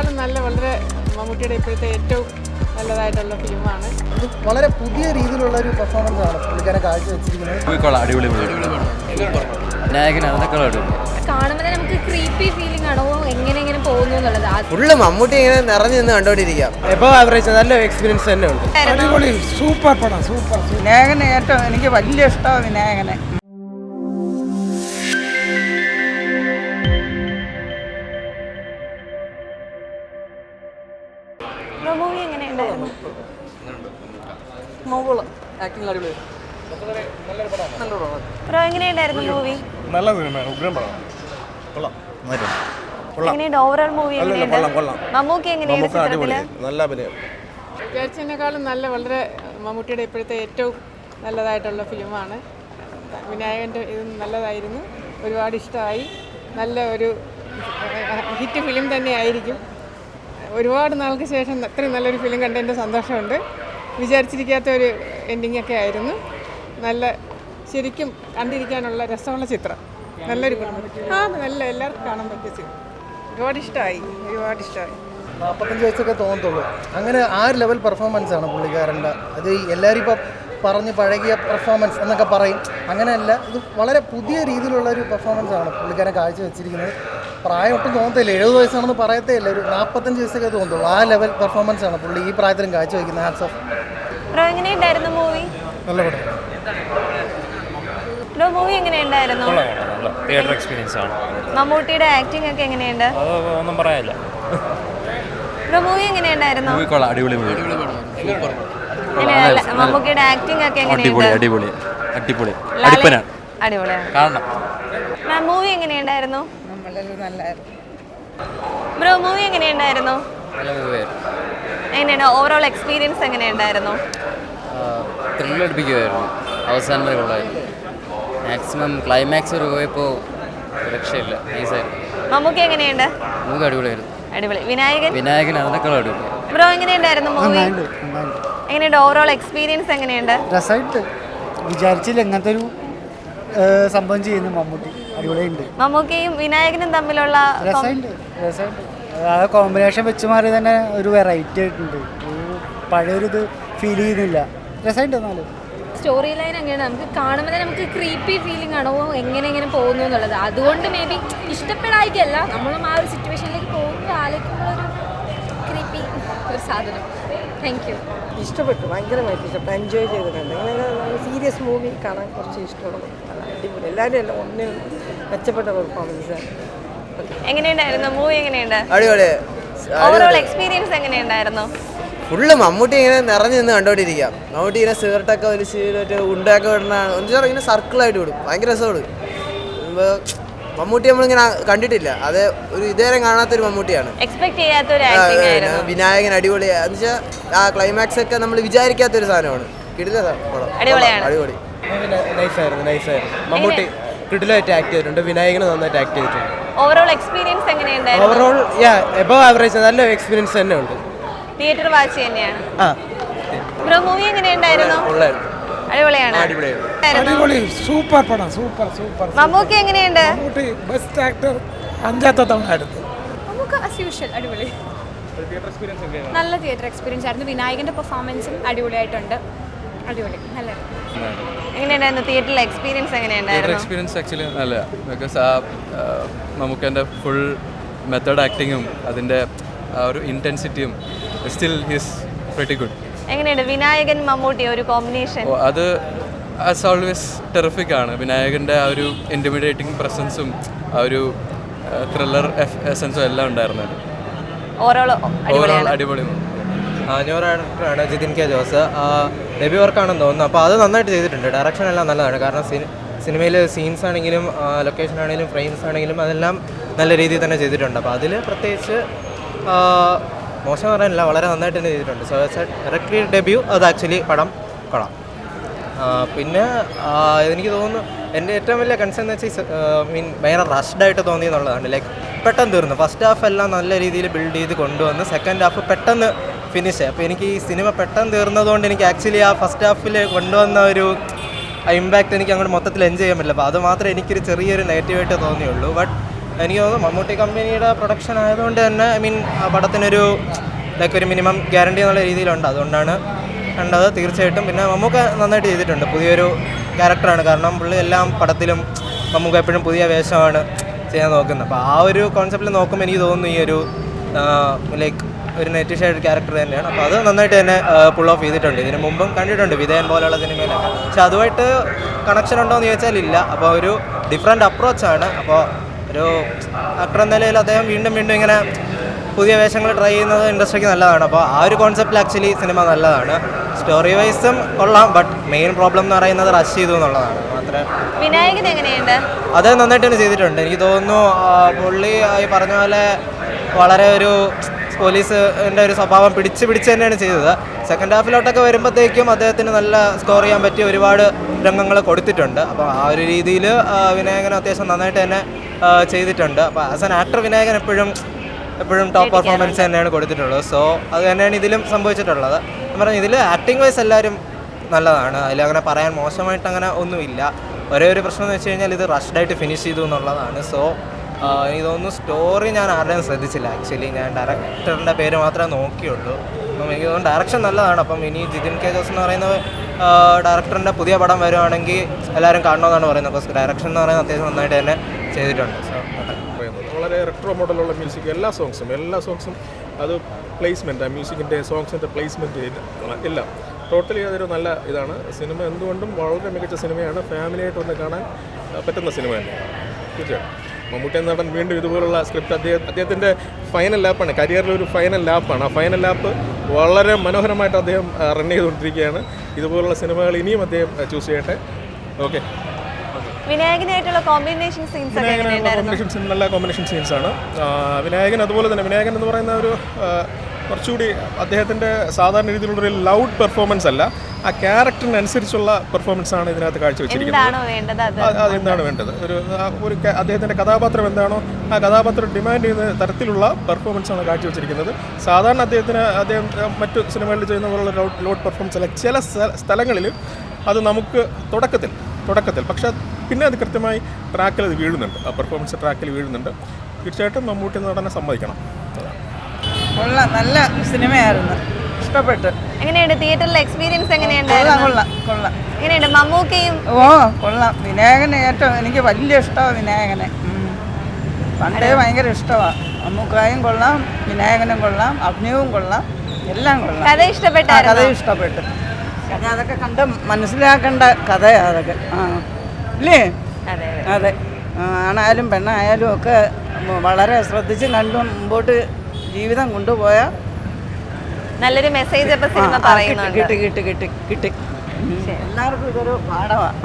വിചാരിച്ചതിനേക്കാളും നല്ല വളരെ മമ്മൂട്ടിയുടെ ഇപ്പോഴത്തെ ഏറ്റവും നല്ലതായിട്ടുള്ള ഫിലിമാണ്. ഇത് വളരെ പുതിയ രീതിയിലുള്ള ഒരു പെർഫോമൻസ് ആണ്. കാഴ്ചവെച്ചിരിക്കുന്നത് അതിനേക്കാളും അടിപൊളി. കാണുമ്പോൾ തന്നെ നമുക്ക് ക്രീപ്പി ഫീലിംഗ് ആണോ? എങ്ങനെ എങ്ങനെ പോകുന്നു എന്നുള്ളത് ഫുള്ള് മമ്മൂട്ടി ഇങ്ങനെ നിറഞ്ഞു നിന്ന് കണ്ടോണ്ടിരിക്കാം. എബോ ആവറേജ് നല്ല എക്സ്പീരിയൻസ് തന്നെ ഉണ്ട്. അടിപൊളി സൂപ്പർ പടം സൂപ്പർ വിനായകനെ ഏറ്റവും എനിക്ക് വലിയ ഇഷ്ടമാണ് വിനായകനെ. മൂവി എങ്ങനെയുണ്ടായിരുന്നു? ബ്രോ എങ്ങനെയുണ്ടായിരുന്നു മൂവി? നല്ല സിനിമയാണ് ഉഗ്രം പടം കൊള്ളാം എങ്ങനെയുണ്ട് ഓവറോൾ മൂവി എങ്ങനെയുണ്ട്? മമ്മൂക്കി എങ്ങനെയുണ്ട് ചിത്രത്തിൽ? നല്ല അഭിനയം. വിചാരിച്ചതിനേക്കാളും നല്ല വളരെ മമ്മൂട്ടിയുടെ ഇപ്പോഴത്തെ ഏറ്റവും നല്ലതായിട്ടുള്ള ഫിലിമാണ്. വിനായകന്റെ ഇത് നല്ലതായിരുന്നു. ഒരുപാട് ഇഷ്ടമായി. നല്ല ഒരു ഹിറ്റ് ഫിലിം തന്നെ ആയിരിക്കും ഒരുപാട് നാൾക്ക് ശേഷം അത്രയും നല്ലൊരു ഫിലിം കണ്ടതിന്റെ സന്തോഷമുണ്ട്. വിചാരിച്ചിരിക്കാത്ത ഒരു എൻഡിങ് ഒക്കെ ആയിരുന്നു. നല്ല ശരിക്കും കണ്ടിരിക്കാനുള്ള രസമുള്ള ചിത്രം. നല്ലൊരു കുടുംബം ആ നല്ല എല്ലാവർക്കും കാണാൻ പറ്റിയ ചിത്രം. ഒരുപാട് ഇഷ്ടമായി. ഒരുപാട് ഇഷ്ടമായി. നാൽപ്പത്തഞ്ച് വയസ്സൊക്കെ തോന്നത്തുള്ളൂ. അങ്ങനെ ആ ഒരു ലെവൽ പെർഫോമൻസ് ആണ് പുള്ളിക്കാരന്റെ. അത് എല്ലാവരും ഇപ്പം പറഞ്ഞ് പഴകിയ പെർഫോമൻസ് എന്നൊക്കെ പറയും. അങ്ങനെയല്ല ഇത് വളരെ പുതിയ രീതിയിലുള്ള ഒരു പെർഫോമൻസ് ആണ് പുള്ളിക്കാരൻ കാഴ്ചവെച്ചിരിക്കുന്നത്. പ്രായം ഒട്ടും തോന്നത്തില്ല. എഴുപത് വയസ്സാണെന്ന് പറയത്തേ ഇല്ല. ഒരു നാൽപ്പത്തഞ്ച് വയസ്സൊക്കെ തോന്നുള്ളൂ ആ ലെവൽ പെർഫോമൻസ് ആണ്. പുള്ളി ഈ പ്രായത്തിലും കാഴ്ചവെക്കുന്നത് ഹാറ്റ്സ് ഓഫ് എങ്ങനെയുണ്ടായിരുന്നു മൂവി നല്ല പടം. മൂവി എങ്ങനെയുണ്ടായിരുന്നു? തിയേറ്റർ എക്സ്പീരിയൻസ് ആണ്. മമ്മൂട്ടിയുടെ ആക്ടിംഗ് ഒക്കെ എങ്ങനെയുണ്ട്? അത് ഒന്നും പറയാനില്ല. ബ്രോ മൂവി എങ്ങനെയുണ്ടായിരുന്നു? അടിപൊളി മൂവി എങ്ങനെയല്ല, മമ്മൂക്കിയുടെ ആക്ടിംഗ് ഒക്കെ അടിപൊളി അടിപൊളി. അടിപൊളി. അടിപൊളിയാണ്. കാണണം മൂവി എങ്ങനെയുണ്ടായിരുന്നു? നമ്മളെല്ലാം നല്ലായിരുന്നു. ബ്രോ മൂവി എങ്ങനെയുണ്ടായിരുന്നു? നല്ല മൂവിയായിരുന്നു എങ്ങനെയാണ് ഓവറോൾ എക്സ്പീരിയൻസ് എങ്ങനെയുണ്ടായിരുന്നു? ത്രില്ല് അടിപ്പിക്കുമായിരുന്നു അവസാനം വരെ കൊള്ളായിരുന്നു. മാക്സിമം ക്ലൈമാക്സ് വരെ പോയപ്പോൾ രക്ഷയില്ല. നൈസായിരുന്നു മമ്മൂക്കി എങ്ങനെയുണ്ട്? മൂവി അടിപൊളിയായിരുന്നു. അടിപൊളി. വിനായകൻ? വിനായകൻ അതിനേക്കാളും അടിപൊളി. ബ്രോ എങ്ങനെയുണ്ടായിരുന്നു മൂവി എങ്ങനെയുണ്ട്? ഓവറോൾ എക്സ്പീരിയൻസ് എങ്ങനെയുണ്ട്? രസമായിട്ട് വിചാരിച്ചില്ല എങ്ങനത്തെ ഒരു സംഭവം ചെയ്യുന്നു മമ്മൂട്ടി. മമ്മൂക്കയും വിനായകനും തമ്മിലുള്ള ആ കോമ്പിനേഷൻ വെച്ച് മാറി തന്നെ ഒരു വെറൈറ്റി ആയിട്ടുണ്ട്. പഴയൊരു ഇത് ഫീൽ ചെയ്യുന്നില്ല. രസമുണ്ട് എന്നാലും. സ്റ്റോറി ലൈൻ അങ്ങനെയാണ്. നമുക്ക് കാണുമ്പോൾ തന്നെ നമുക്ക് ക്രീപ്പി ഫീലിംഗ് ആണോ. എങ്ങനെ എങ്ങനെ പോകുന്നു എന്നുള്ളത്. അതുകൊണ്ട് മേ ബി ഇഷ്ടപ്പെടായിക്കല്ല നമ്മളും ആ ഒരു സിറ്റുവേഷനിലേക്ക് പോകുമ്പോൾ ആലോചിക്കുമ്പോൾ ഒരു ക്രീപ്പി ഒരു സാധനം. താങ്ക് യു ഇഷ്ടപ്പെട്ടു ഭയങ്കരമായിട്ട് ഇഷ്ടപ്പെട്ടു. എൻജോയ് ചെയ്ത് കണ്ടു ഇങ്ങനെ സീരിയസ് മൂവി കാണാൻ കുറച്ച് ഇഷ്ടമുള്ളത് അടിപൊളി. എല്ലാവരും എല്ലാം ഒന്നിനും മെച്ചപ്പെട്ട പെർഫോമൻസ് എങ്ങനെയുണ്ടായിരുന്നു? മൂവി എങ്ങനെയുണ്ട്? അടിപൊളി. ഓവറോൾ എക്സ്പീരിയൻസ് എങ്ങനെയുണ്ടായിരുന്നു? ഫുള്ള് മമ്മൂട്ടി ഇങ്ങനെ നിറഞ്ഞു നിന്ന് കണ്ടോണ്ടിരിക്കാം. മമ്മൂട്ടി ഇങ്ങനെ സിഗരറ്റൊക്കെ വലിച്ച് മറ്റേ എന്ന് വെച്ചാൽ ഇങ്ങനെ സർക്കിളായിട്ട് വിടും. ഭയങ്കര രസമാണ്. മമ്മൂട്ടി നമ്മളിങ്ങനെ കണ്ടിട്ടില്ല. അത് ഒരു ഇതുവരെ കാണാത്തൊരു മമ്മൂട്ടിയാണ്. എക്സ്പെക്ട് ചെയ്യാത്ത ഒരു ആക്ടിംഗ് ആയിരുന്നു. വിനായകൻ അടിപൊളി. എന്ന് വെച്ചാൽ ആ ക്ലൈമാക്സ് ഒക്കെ നമ്മൾ വിചാരിക്കാത്തൊരു സാധനമാണ്. കിടില പടം അടിപൊളിയാണ്. അടിപൊളി. നൈസായിരുന്നു നൈസായിരുന്നു. മമ്മൂട്ടി കിടിലായിട്ട് ആക്ട് ചെയ്തിട്ടുണ്ട്. വിനായകന് നന്നായിട്ട് ആക്ട് ചെയ്തിട്ടുണ്ട്. ഓവറോൾ എക്സ്പീരിയൻസ് എങ്ങനെയുണ്ടായിരുന്നു? ഓവറോൾ യാ എബോ ആവറേജ് നല്ല എക്സ്പീരിയൻസ് തന്നെ ഉണ്ട്. തിയേറ്റർ വാച്ച് തന്നെയാണ്. ആ. ബ്രോ മൂവി എങ്ങനെയുണ്ടായിരുന്നു? അടിപൊളിയാണ്. അടിപൊളി സൂപ്പർ പടം സൂപ്പർ സൂപ്പർ മമ്മൂക്കി എങ്ങനെയുണ്ട്? മമ്മൂട്ടി ബെസ്റ്റ് ആക്ടർ അഞ്ചാത്ത തവണ എടുത്തു നമുക്ക് ആസ് യൂഷ്വൽ അടിപൊളി. നല്ല തിയേറ്റർ എക്സ്പീരിയൻസ് ആയിരുന്നു. വിനായകന്റെ പെർഫോമൻസും അടിപൊളിയായിട്ടുണ്ട്. അടിപൊളി നല്ല. എങ്ങനെയുണ്ടായിരുന്നു തിയേറ്ററിലെ എക്സ്പീരിയൻസ് എങ്ങനെയുണ്ടായിരുന്നു? എക്സ്പീരിയൻസ് ആക്ച്വലി നല്ല. ബിക്കോസ് ആ നമുക്ക് എന്റെ ഫുൾ മെത്തേഡ് ആക്ടിങ്ങും അതിന്റെ ആ ഒരു ഇന്റൻസിറ്റിയും സ്റ്റിൽ ഹിസ് വെരി ഗുഡ് എങ്ങനെയുണ്ട്? വിനായകൻ മമ്മൂട്ടി ഒരു കോമ്പിനേഷൻ അത് ആസ് ഓൾവേസ് ടെറിഫിക് ആണ്. വിനായകന്റെ ആ ഒരു ഇന്റിമിഡേറ്റിംഗ് പ്രസൻസും ആ ഒരു ത്രില്ലർ എസൻസും എല്ലാം ഉണ്ടായിരുന്നു. ഓവറോൾ അടിപൊളി ന്യൂ ഡയറക്ടറാണ് ജിതിൻ കെ ജോസ്. ഡെബി വർക്കാണെന്ന് തോന്നുന്നു. അപ്പോൾ അത് നന്നായിട്ട് ചെയ്തിട്ടുണ്ട്. ഡയറക്ഷൻ എല്ലാം നല്ലതാണ്. കാരണം സിനി സിനിമയിൽ സീൻസ് ആണെങ്കിലും ലൊക്കേഷൻ ആണെങ്കിലും ഫ്രെയിംസ് ആണെങ്കിലും അതെല്ലാം നല്ല രീതിയിൽ തന്നെ ചെയ്തിട്ടുണ്ട്. അപ്പോൾ അതിൽ പ്രത്യേകിച്ച് മോശം പറയാനില്ല വളരെ നന്നായിട്ട് തന്നെ ചെയ്തിട്ടുണ്ട്. സോ ഡയറക്ടറി ഡെബ്യൂ അത് ആക്ച്വലി പടം കൊള്ളാം. പിന്നെ എനിക്ക് തോന്നുന്നു എന്റെ ഏറ്റവും വലിയ കൺസേൺ എന്ന് വെച്ചാൽ മീൻ ഭയങ്കര റഷ്ഡായിട്ട് തോന്നി എന്നുള്ളതാണ്. ലൈക്ക് പെട്ടെന്ന് തീർന്നു. ഫസ്റ്റ് ഹാഫ് എല്ലാം നല്ല രീതിയിൽ ബിൽഡ് ചെയ്ത് കൊണ്ടുവന്ന് സെക്കൻഡ് ഹാഫ് പെട്ടെന്ന് ഫിനിഷ് അപ്പോൾ എനിക്ക് ഈ സിനിമ പെട്ടെന്ന് തീർന്നതുകൊണ്ട് എനിക്ക് ആക്ച്വലി ആ ഫസ്റ്റ് ഹാഫിൽ കൊണ്ടുവന്ന ഒരു ഇമ്പാക്റ്റ് എനിക്ക് അങ്ങോട്ട് മൊത്തത്തിൽ എൻജോയ് ചെയ്യാൻ പറ്റില്ല. അപ്പോൾ അത് മാത്രമേ എനിക്കൊരു ചെറിയൊരു നെഗറ്റീവായിട്ട് തോന്നിയുള്ളൂ. ബട്ട് എനിക്ക് തോന്നുന്നു മമ്മൂട്ടി കമ്പനിയുടെ പ്രൊഡക്ഷൻ ആയതുകൊണ്ട് തന്നെ ഐ മീൻ പടത്തിനൊരു ലൈക്ക് ഒരു മിനിമം ഗ്യാരണ്ടി എന്നുള്ള രീതിയിലുണ്ട്. അതുകൊണ്ടാണ് കണ്ടത് തീർച്ചയായിട്ടും. പിന്നെ മമ്മൂക്ക നന്നായിട്ട് ചെയ്തിട്ടുണ്ട്. പുതിയൊരു ക്യാരക്ടറാണ്. കാരണം പുള്ളി എല്ലാം പടത്തിലും മമ്മൂക്ക എപ്പോഴും പുതിയ വേഷമാണ് ചെയ്യാൻ നോക്കുന്നത്. അപ്പോൾ ആ ഒരു കോൺസെപ്റ്റിൽ നോക്കുമ്പോൾ എനിക്ക് തോന്നുന്നു ഈ ഒരു ലൈക്ക് ഒരു നെറ്റ് ഷെയ്ഡ് ക്യാരക്ടർ തന്നെയാണ്. അപ്പോൾ അത് നന്നായിട്ട് തന്നെ പുൾ ഓഫ് ചെയ്തിട്ടുണ്ട്. ഇതിന് മുമ്പും കണ്ടിട്ടുണ്ട് വിധേയൻ പോലെയുള്ള സിനിമയിലൊക്കെ. പക്ഷെ അതുമായിട്ട് കണക്ഷൻ ഉണ്ടോ എന്ന് ചോദിച്ചാൽ ഇല്ല. അപ്പോൾ ഒരു ഡിഫറെന്റ് അപ്രോച്ചാണ് അപ്പോൾ ഒരു ആക്ടർ എന്ന നിലയിൽ അദ്ദേഹം വീണ്ടും വീണ്ടും ഇങ്ങനെ പുതിയ വേഷങ്ങൾ ട്രൈ ചെയ്യുന്നത് ഇൻഡസ്ട്രിക്ക് നല്ലതാണ്. അപ്പോൾ ആ ഒരു കോൺസെപ്റ്റിൽ ആക്ച്വലി സിനിമ നല്ലതാണ്. സ്റ്റോറി വൈസും കൊള്ളാം ബട്ട് മെയിൻ പ്രോബ്ലം എന്ന് പറയുന്നത് റഷ് ചെയ്തു എന്നുള്ളതാണ്. മാത്രമേ വിനായകൻ എങ്ങനെയുണ്ട്? അത് നന്നായിട്ട് തന്നെ ചെയ്തിട്ടുണ്ട്. എനിക്ക് തോന്നുന്നു പുള്ളി ഈ പറഞ്ഞ പോലെ വളരെ ഒരു പോലീസിന്റെ ഒരു സ്വഭാവം പിടിച്ച് പിടിച്ച് തന്നെയാണ് ചെയ്തത്. സെക്കൻഡ് ഹാഫിലോട്ടൊക്കെ വരുമ്പോഴത്തേക്കും അദ്ദേഹത്തിന് നല്ല സ്കോർ ചെയ്യാൻ പറ്റിയ ഒരുപാട് രംഗങ്ങൾ കൊടുത്തിട്ടുണ്ട്. അപ്പോൾ ആ ഒരു രീതിയിൽ വിനായകൻ അത്യാവശ്യം നന്നായിട്ട് തന്നെ ചെയ്തിട്ടുണ്ട്. അപ്പോൾ ആസ് ആൻ ആക്ടർ വിനായകൻ എപ്പോഴും എപ്പോഴും ടോപ്പ് പെർഫോമൻസ് തന്നെയാണ് കൊടുത്തിട്ടുള്ളത്. സോ അത് തന്നെയാണ് ഇതിലും സംഭവിച്ചിട്ടുള്ളത്. ഞാൻ പറഞ്ഞു ഇതിൽ ആക്ടിങ് വൈസ് എല്ലാവരും നല്ലതാണ്. അതിൽ അങ്ങനെ പറയാൻ മോശമായിട്ട് അങ്ങനെ ഒന്നുമില്ല. ഒരേ ഒരു പ്രശ്നം എന്ന് വെച്ച് കഴിഞ്ഞാൽ ഇത് റഷ്ഡായിട്ട് ഫിനിഷ് ചെയ്തു എന്നുള്ളതാണ്. സോ ഇതൊന്നും തോന്നുന്നു സ്റ്റോറി ഞാൻ ആരുടെയും ശ്രദ്ധിച്ചില്ല. ആക്ച്വലി ഞാൻ ഡയറക്ടറിന്റെ പേര് മാത്രമേ നോക്കിയുള്ളൂ. അപ്പം എനിക്ക് തോന്നുന്നു ഡയറക്ഷൻ നല്ലതാണ്. അപ്പം ഇനി ജിതിൻ കെ ജോസ് എന്ന് പറയുന്ന ഡയറക്ടറിന്റെ പുതിയ പടം വരുവാണെങ്കിൽ എല്ലാവരും കാണണമെന്നാണ് പറയുന്നത്. ഡയറക്ഷൻ എന്ന് പറയുന്നത് അത്യാവശ്യം നന്നായിട്ട് തന്നെ ചെയ്തിട്ടുണ്ട്. റെട്രോ മോഡലുള്ള മ്യൂസിക് എല്ലാ സോങ്സും എല്ലാ സോങ്സും അത് പ്ലേസ്മെന്റ് ആ മ്യൂസിക്കിന്റെ സോങ്സിന്റെ പ്ലേസ്മെന്റ് എല്ലാം ടോട്ടലി അതൊരു നല്ല ഇതാണ്. സിനിമ എന്തുകൊണ്ടും വളരെ മികച്ച സിനിമയാണ്. ഫാമിലിയായിട്ട് വന്ന് കാണാൻ പറ്റുന്ന സിനിമ തന്നെയാണ് തീർച്ചയായിട്ടും മമ്മൂട്ടി നടൻ വീണ്ടും ഇതുപോലുള്ള സ്ക്രിപ്റ്റ് അദ്ദേഹം അദ്ദേഹത്തിന്റെ ഫൈനൽ ലാപ്പാണ് കരിയറിൽ ഒരു ഫൈനൽ ലാപ്പാണ് ആ ഫൈനൽ ലാപ്പ് വളരെ മനോഹരമായിട്ട് അദ്ദേഹം റൺ ചെയ്തുകൊണ്ടിരിക്കുകയാണ്. ഇതുപോലുള്ള സിനിമകൾ ഇനിയും അദ്ദേഹം ചൂസ് ചെയ്യട്ടെ. ഓക്കെ വിനായകനായിട്ടുള്ള കോമ്പിനേഷൻ സീൻസ് കോമ്പിനേഷൻ സീൻ നല്ല കോമ്പിനേഷൻ സീൻസ് ആണ്. വിനായകൻ അതുപോലെ തന്നെ വിനായകൻ എന്ന് പറയുന്ന ഒരു കുറച്ചുകൂടി അദ്ദേഹത്തിന്റെ സാധാരണ രീതിയിലുള്ള ഒരു ലൗഡ് പെർഫോമൻസ് അല്ല. ആ ക്യാരക്ടറിനനുസരിച്ചുള്ള പെർഫോമൻസ് ആണ് ഇതിനകത്ത് കാഴ്ചവെച്ചിരിക്കുന്നത്. എന്താണോ വേണ്ടത് അത്? അതെന്താണ് വേണ്ടത്? ഒരു ഒരു അദ്ദേഹത്തിന്റെ കഥാപാത്രം എന്താണോ ആ കഥാപാത്രം ഡിമാൻഡ് ചെയ്യുന്ന തരത്തിലുള്ള പെർഫോമൻസ് ആണ് കാഴ്ചവെച്ചിരിക്കുന്നത്. സാധാരണ അദ്ദേഹത്തിന് അദ്ദേഹം മറ്റു സിനിമകളിൽ ചെയ്യുന്ന പോലുള്ള ലൗഡ് ലൗഡ് പെർഫോമൻസ് അല്ല. ചില സ്ഥലങ്ങളിൽ അത് നമുക്ക് തുടക്കത്തിൽ തുടക്കത്തിൽ പക്ഷേ പിന്നെ അത് കൃത്യമായി ട്രാക്കിൽ അത് വീഴുന്നുണ്ട്. ആ പെർഫോമൻസ് ട്രാക്കിൽ വീഴുന്നുണ്ട്. തീർച്ചയായിട്ടും മമ്മൂട്ടി നടനെ സമ്മതിക്കണം. കൊള്ളാം. നല്ല സിനിമയായിരുന്നു. ഇഷ്ടപ്പെട്ടു. എങ്ങനെയുണ്ട്? തിയേറ്ററിലെ എക്സ്പീരിയൻസ് കൊള്ളാം എങ്ങനെയുണ്ടായിരുന്നു കൊള്ളാം കൊള്ളാം എങ്ങനെയുണ്ട്? മമ്മൂക്കയും? ഓ കൊള്ളാം. വിനായകനെ ഏറ്റവും എനിക്ക് വലിയ ഇഷ്ടമാണ് വിനായകനെ. ഉം. പണ്ടേ ഭയങ്കര ഇഷ്ടമാണ്. മമ്മൂക്കായും കൊള്ളാം വിനായകനും കൊള്ളാം അഭിനയവും കൊള്ളാം എല്ലാം കൊള്ളാം. കഥ ആ ഇഷ്ടപ്പെട്ടായിരുന്നു കഥ ഇഷ്ടപ്പെട്ടു. കഥ അതൊക്കെ കണ്ട് മനസ്സിലാക്കേണ്ട കഥയാണ് അതൊക്കെ. ആ. ഇല്ലേ അതെ ആണായാലും പെണ്ണായാലും ഒക്കെ വളരെ ശ്രദ്ധിച്ച് കണ്ടു മുമ്പോട്ട് ജീവിതം കൊണ്ടുപോയാൽ നല്ലൊരു മെസ്സേജ് കിട്ടി കിട്ടി കിട്ടി കിട്ടി എല്ലാവർക്കും ഇതൊരു പാഠമാണ്